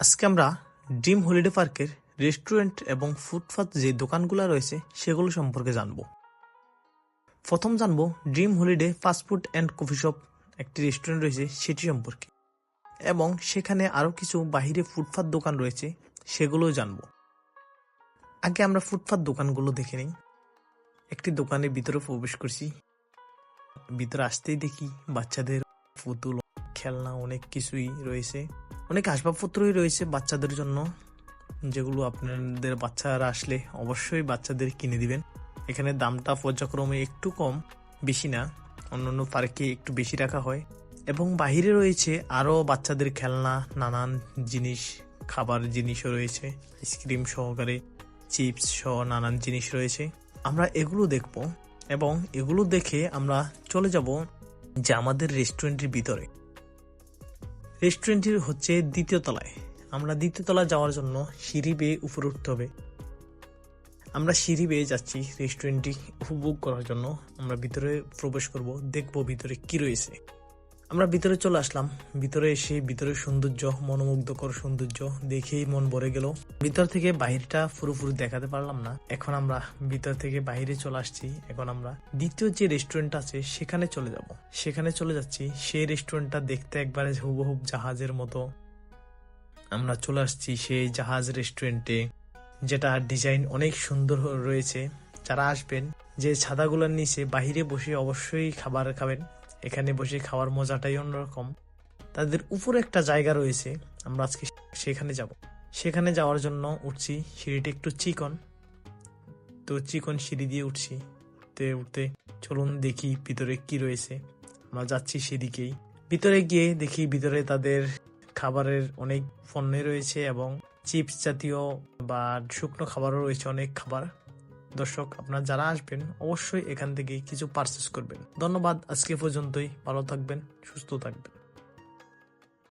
আজকে আমরা dream holiday পার্কের রেস্টুরেন্ট এবং ফুটপাত যে দোকানগুলো রয়েছে, সেগুলো সম্পর্কে জানব। প্রথম জানব dream holiday fast food and coffee shop একটি রেস্টুরেন্ট রয়েছে সেটি সম্পর্কে। এবং সেখানে আরও কিছু বাহিরে ফুটপাত দোকান রয়েছে, সেগুলোও জানব। আগে আমরা ফুটপাত দোকানগুলো দেখে নিই। একটি দোকানের ভিতরে প্রবেশ করছি। ভিতরে আসতেই দেখি বাচ্চাদের পুতুল, খেলনা অনেক কিছুই রয়েছে। অনেক আসবাবপত্রই রয়েছে বাচ্চাদের জন্য। যেগুলো আপনাদের বাচ্চারা আসলে অবশ্যই বাচ্চাদের কিনে দিবেন। এখানে দামটা পর্যায়ক্রমে একটু কম, বেশি না। অন্যান্য পার্কে একটু বেশি রাখা হয়। এবং বাহিরে রয়েছে আরও বাচ্চাদের খেলনা, নানান জিনিস, খাবার জিনিসও রয়েছে। আইসক্রিম সহকারে, চিপস সহ নানান জিনিস রয়েছে। আমরা এগুলো দেখব এবং এগুলো দেখে আমরা চলে যাব যে আমাদের রেস্টুরেন্টের ভিতরে। রেস্টুরেন্টটির হচ্ছে দ্বিতীয় তলায়। আমরা দ্বিতীয় তলায় যাওয়ার জন্য সিঁড়ি বেয়ে উপরে উঠতে হবে। আমরা সিঁড়ি বেয়ে যাচ্ছি রেস্টুরেন্টটি উপভোগ করার জন্য। আমরা ভিতরে প্রবেশ করব, দেখব ভিতরে কি রয়েছে। আমরা ভিতরে চলে আসলাম। ভিতরে এসে ভিতরের সৌন্দর্য, মনোমুগ্ধকর সৌন্দর্য দেখেই মন ভরে গেল। ভিতর থেকে বাহিরটা পুরোপুরি দেখাতে পারলাম না। এখন আমরা ভিতর থেকে বাইরে চলে আসছি। এখন আমরা দ্বিতীয় যে রেস্টুরেন্ট আছে, সেখানে চলে যাব। সেখানে চলে যাচ্ছি। সেই রেস্টুরেন্টটা দেখতে একবারে হুবহুব জাহাজের মতো। আমরা চলে আসছি সেই জাহাজ রেস্টুরেন্টে যেটা ডিজাইন অনেক সুন্দর রয়েছে। যারা আসবেন, যে ছাদাগুলোর নিচে বাহিরে বসে অবশ্যই খাবার খাবেন। এখানে বসে খাওয়ার মজাটাই অন্যরকম। তাদের উপরে একটা জায়গা রয়েছে, আমরা আজকে সেখানে যাব। সেখানে যাওয়ার জন্য উঠছি, সিঁড়িটা একটু চিকন। তো চিকন সিঁড়ি দিয়ে উঠছি। উঠতে উঠতে চলুন দেখি ভিতরে কি রয়েছে। আমরা যাচ্ছি সেদিকেই। ভিতরে গিয়ে দেখি ভিতরে তাদের খাবারের অনেক পণ্য রয়েছে এবং চিপস জাতীয় বা শুকনো খাবারও রয়েছে অনেক খাবার। দর্শক, আপনারা যারা আসবেন, অবশ্যই এখান থেকে কিছু পারচেস করবেন। ধন্যবাদ, আজকে পর্যন্তই। ভালো থাকবেন, সুস্থ থাকবেন।